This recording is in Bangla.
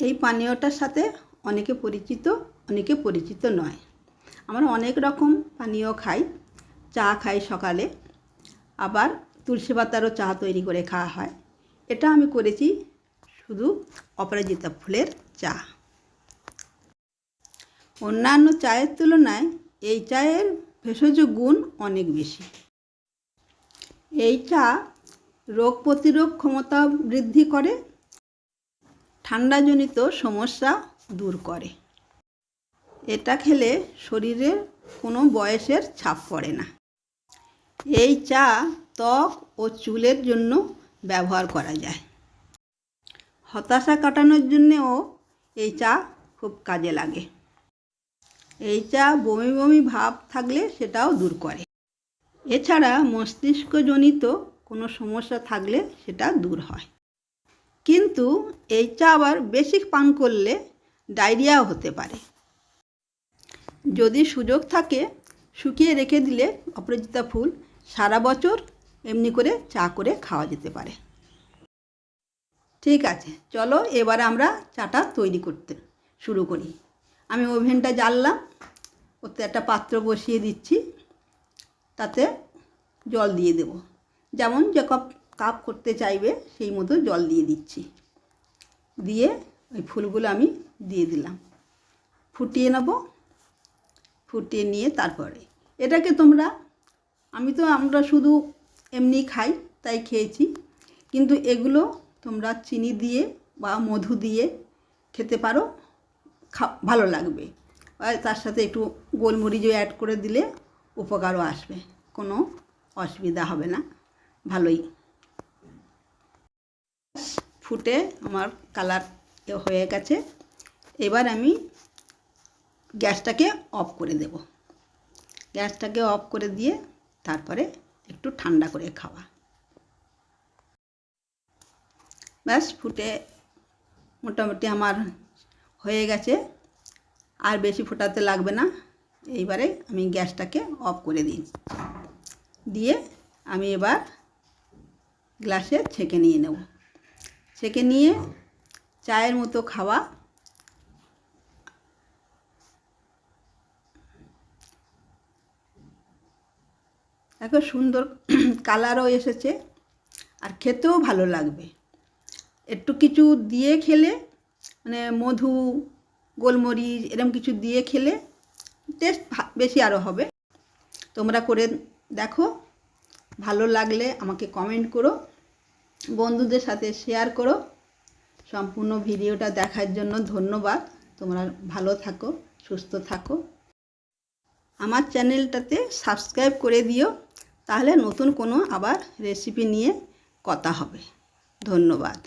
এই পানীয়টার সাথে অনেকে পরিচিত অনেকে পরিচিত নয়। আমরা অনেক রকম পানীয় খাই, চা খাই সকালে, আবার তুলসী পাতারও চা তৈরি করে খাওয়া হয়। এটা আমি করেছি শুধু অপরাজিতা ফুলের চা। অন্যান্য চায়ের তুলনায় এই চায়ের ভেষজ গুণ অনেক বেশি। এই চা রোগ প্রতিরোধ ক্ষমতা বৃদ্ধি করে ঠান্ডাজনিত সমস্যা দূর করে। এটা খেলে শরীরের কোনো বয়সের ছাপ পড়ে না। এই চা ত্বক ও চুলের জন্য ব্যবহার করা যায়। হতাশা কাটানোর জন্যেও এই চা খুব কাজে লাগে। এই চা বমি বমি ভাব থাকলে সেটাও দূর করে। এছাড়া মস্তিষ্কজনিত কোনো সমস্যা থাকলে সেটা দূর হয়। কিন্তু এই চা আবার বেশি পান করলে ডায়রিয়াও হতে পারে। যদি সুযোগ থাকে, শুকিয়ে রেখে দিলে অপরাজিতা ফুল সারা বছর এমনি করে চা করে খাওয়া যেতে পারে। ঠিক আছে, চলো এবারে আমরা চাটা তৈরি করতে শুরু করি। আমি ওভেনটা জ্বাললাম, ওতে একটা পাত্র বসিয়ে দিচ্ছি, তাতে জল দিয়ে দেব। যেমন যে কাপ কাপ করতে চাইবে, সেই মতো জল দিয়ে দিচ্ছি। দিয়ে ওই ফুলগুলো আমি দিয়ে দিলাম। ফুটিয়ে নেব, ফুটিয়ে নিয়ে তারপরে। এটাকে তোমরা, আমি তো আমরা শুধু এমনি খাই, তাই খেয়েছি। কিন্তু এগুলো তোমরা চিনি দিয়ে বা মধু দিয়ে খেতে পারো, খা, ভালো লাগবে। তার সাথে একটু গোলমরিচও অ্যাড করে দিলে উপকারও আসবে, কোনো অসুবিধা হবে না, ভালোই। ফুটে আমার কালার হয়ে গেছে। এবার আমি গ্যাসটাকে অফ করে দেব। গ্যাসটাকে অফ করে দিয়ে তারপরে একটু ঠান্ডা করে খাওয়া। ব্যাস, ফুটে মোটামুটি আমার হয়ে গেছে। আর বেশি ফোটাতে লাগবে না। এইবারে আমি গ্যাসটাকে অফ করে দিই। দিয়ে আমি এবার গ্লাসে ছেঁকে নিয়ে নেব। ছেঁকে নিয়ে চায়ের মতো খাওয়া। এত সুন্দর কালারও এসেছে আর খেতেও ভালো লাগবে। একটু কিছু দিয়ে খেলে মানে মধু, গোলমরিচ এরম কিছু দিয়ে খেলে টেস্ট বেশি আরও হবে। তোমরা করে দেখো, ভালো লাগলে আমাকে কমেন্ট করো। বন্ধুদের সাথে শেয়ার করো। সম্পূর্ণ ভিডিওটা দেখার জন্য ধন্যবাদ। তোমরা ভালো থাকো, সুস্থ থাকো। আমার চ্যানেলটাতে সাবস্ক্রাইব করে দিও, তাহলে নতুন কোনো আবার রেসিপি নিয়ে কথা হবে। ধন্যবাদ।